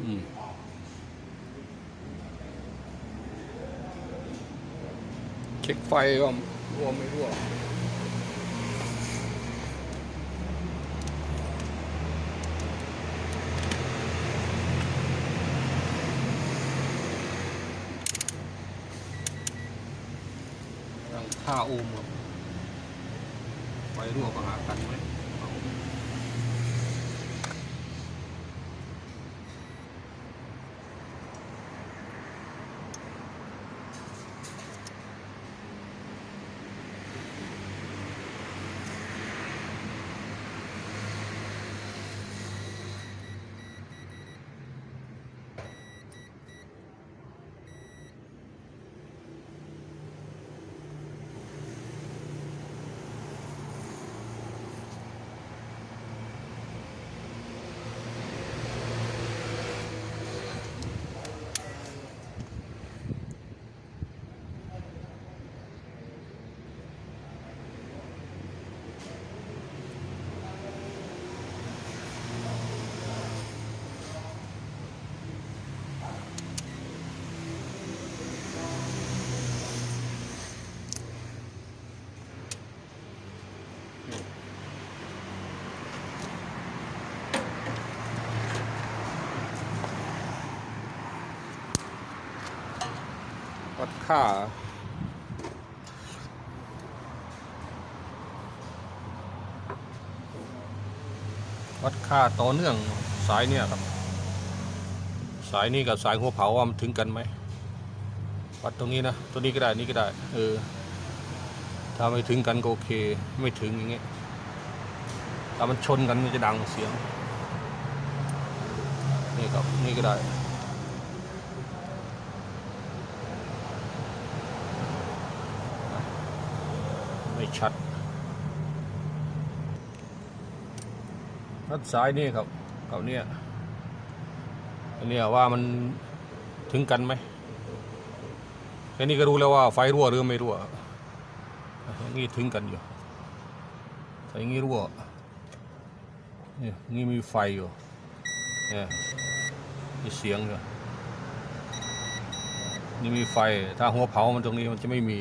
อืมเช็คไฟก็รั่วไม่รั่วค่าโอมครับไปรั่วก็หากันไหม วัดค่าวัดค่าต่อเนื่องสายเนี่ยครับ สายนี้กับสายหัวเผาว่ามันถึงกันไหมวัดตรงนี้นะตัวนี้ก็ได้นี่ก็ได้เออถ้าไม่ถึงกันก็โอเค ไม่ถึงอย่างเงี้ยถ้ามันชนกันมันจะดังเสียงนี่ครับนี่ก็ได้ ชัดนัดซ้ายนี่ครับกับเนี่ยอันเนี้ยว่ามันถึงกันไหมแค่นี้ก็รู้แล้วว่าไฟรั่วหรือไม่รั่วอย่างนี้ถึงกันอยู่แต่อย่างนี้รั่วนี่นี่มีไฟอยู่เนี่ยมีเสียงอยู่นี่มีไฟ ถ้าหัวเผามันตรงนี้มันจะไม่มี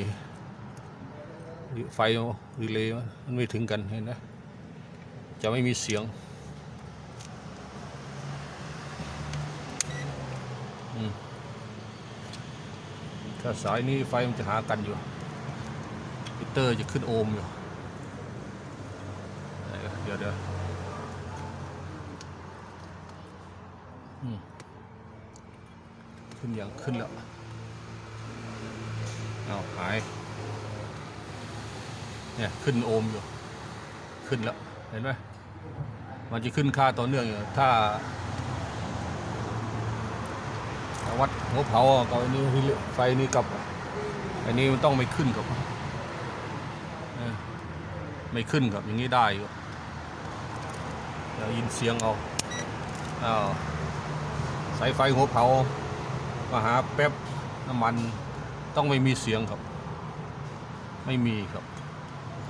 ไฟรีเลย์มันไม่ถึงกันเห็นไหมจะไม่มีเสียงถ้าสายนี้ไฟมันจะหากันอยู่มิเตอร์จะขึ้นโอห์มอยู่ไหนเดี๋ยวเดี๋ยวขึ้นอย่างขึ้นแล้วเอาหาย เนี่ยขึ้นโอห์มอยู่ ขึ้นแล้ว เห็นไหมมันจะขึ้นค่าต่อเนื่องอยู่ ถ้าวัดหัวเผากับอันนี้ไฟนี้กับ อันนี้มันต้องไม่ขึ้นกับไม่ขึ้นกับอย่างนี้ได้อยู่เดี๋ยวยินเสียงเอาอ้าวสายไฟหัวเผามาหาแป๊บน้ำมันต้องไม่มีเสียงครับ ไม่มีครับ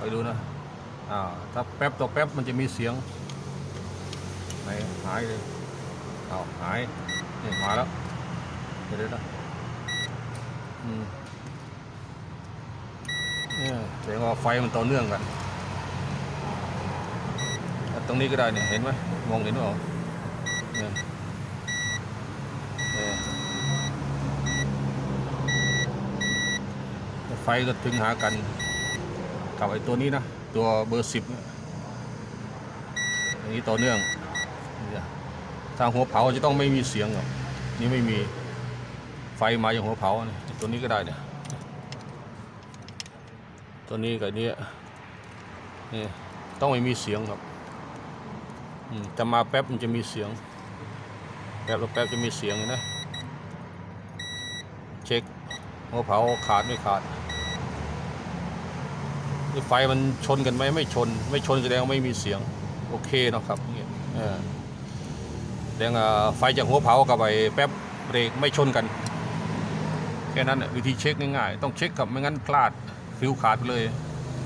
ไปดูนะอ่าถ้าแป๊บต่อแป๊บมันจะมีเสียงไหนหายเลยเอาหายนี่มาแล้วเดี๋ยวเดี๋ยวนะอืมเนี่ยแสดงว่าไฟมันต่อเนื่องกัน ตรงนี้ก็ได้เนี่ยเห็นไหมมองเห็นเปล่าเนี่ยเนี่ยไฟก็ถึงหากัน กับไอ้ตัวนี้นะ ตัวเบอร์สิบอันนี้ต่อเนื่องทางหัวเผาจะต้องไม่มีเสียงหรอกนี่ไม่มีไฟมาอย่างหัวเผานี่ตัวนี้ก็ได้เนี่ยตัวนี้กับนี้นี่ต้องไม่มีเสียงครับจะมาแป๊บมันจะมีเสียง แป๊บแล้วแป๊บจะมีเสียงเห็นะ เช็คหัวเผาขาดไม่ขาด ไฟมันชนกันไหมไม่ชน ไม่ชนแสดงว่าไม่มีเสียง โอเคนะครับเนี่ยแสดงไฟจากหัวเผากับไอ้แป๊บเบรกไม่ชนกัน แค่นั้นวิธีเช็คง่ายๆ ต้องเช็คกับไม่งั้นพลาดฟิวขาดไปเลย